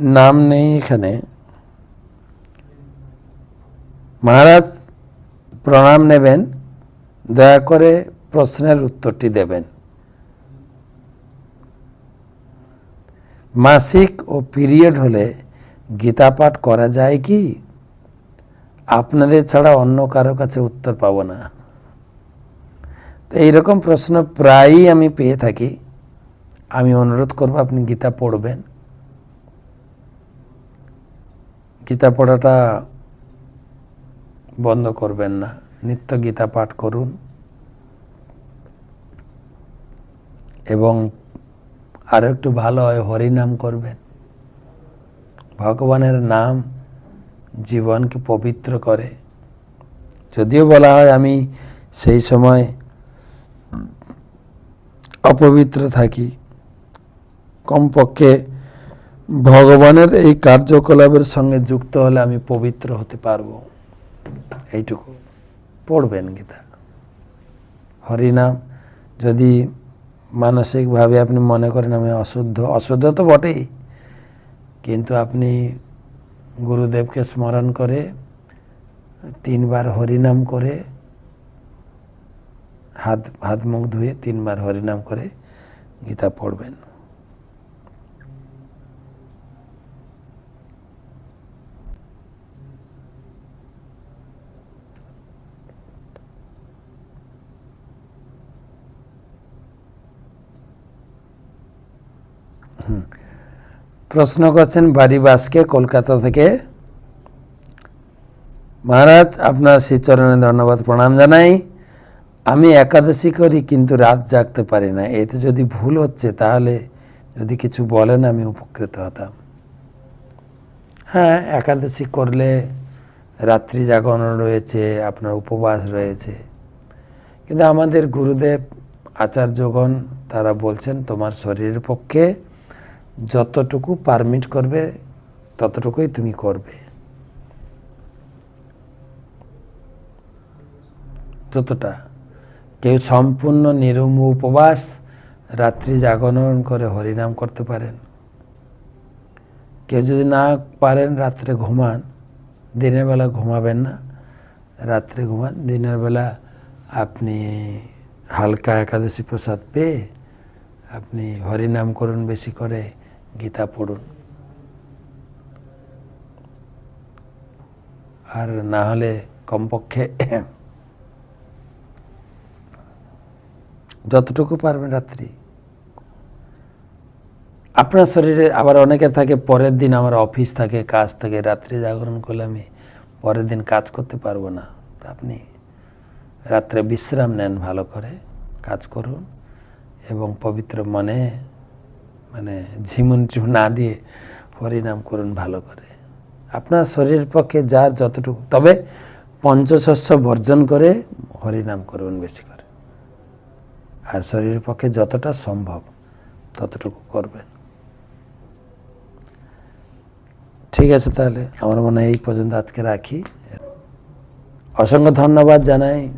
নাম নেই এখানে। মহারাজ, প্রণাম নেবেন, দয়া করে প্রশ্নের উত্তরটি দেবেন। মাসিক ও পিরিয়ড হলে গীতা পাঠ করা যায় কি? আপনাদের ছাড়া অন্য কারও কাছে উত্তর পাবো না। তো এইরকম প্রশ্ন প্রায়ই আমি পেয়ে থাকি। আমি অনুরোধ করব আপনি গীতা পড়বেন। গীতা পড়াটা বন্ধ করবেন না। নিত্য গীতা পাঠ করুন। এবং আরও একটু ভালো হয়, হরিনাম করবেন। ভগবানের নাম জীবনকে পবিত্র করে। যদিও বলা হয় আমি সেই সময় অপবিত্র থাকি। কমপক্ষে ভগবানের এই কার্যকলাপের সঙ্গে যুক্ত হলে আমি পবিত্র হতে পারব। এইটুকু। পড়বেন গীতা। হরিনাম, যদি মানসিকভাবে আপনি মনে করেন আমি অশুদ্ধ অশুদ্ধ তো বটেই, কিন্তু আপনি গুরুদেবকে স্মরণ করে, তিনবার হরিনাম করে, হাত হাত মুখ ধুয়ে তিনবার হরিনাম করে গীতা পড়বেন। প্রশ্ন করছেন বাড়ি বাসকে কলকাতা থেকে। মহারাজ, আপনার শ্রীচরণে ধন্যবাদ প্রণাম জানাই। আমি একাদশী করি কিন্তু রাত জাগতে পারি না। এতে যদি ভুল হচ্ছে তাহলে যদি কিছু বলেন আমি উপকৃত হতাম। হ্যাঁ একাদশী করলে রাত্রি জাগরণ রয়েছে, আপনার উপবাস রয়েছে। কিন্তু আমাদের গুরুদেব, আচার্যগণ তারা বলছেন, তোমার শরীরের পক্ষে যতটুকু পারমিট করবে, ততটুকুই তুমি করবে। যতটা। কেউ সম্পূর্ণ নিরম উপবাস, রাত্রি জাগরণ করে হরিনাম করতে পারেন। কেউ যদি না পারেন রাত্রে ঘুমান, দিনের বেলা ঘুমাবেন না। রাত্রে ঘুমান, দিনের বেলা আপনি হালকা একাদশী প্রসাদ পেয়ে আপনি হরিনাম করুন বেশি করে। গীতা পড়ুন। আর না হলে কমপক্ষে যতটুকু পারবেন রাত্রি। আপনার শরীরে আবার অনেকে থাকে, পরের দিন আমার অফিস থাকে, কাজ থাকে, রাত্রে জাগরণ করলে আমি পরের দিন কাজ করতে পারব না। আপনি রাত্রে বিশ্রাম নেন ভালো করে, কাজ করুন এবং পবিত্র মনে মানে ঝিমুন না দিয়ে হরিনাম করুন ভালো করে। আপনার শরীরের পক্ষে যার যতটুকু, তবে পঞ্চশস্য বর্জন করে হরিনাম করুন বেশি করে। আর শরীরের পক্ষে যতটা সম্ভব ততটুকু করবেন। ঠিক আছে তাহলে, আমার মনে হয় এই পর্যন্ত আজকে রাখি। অসংখ্য ধন্যবাদ জানাই।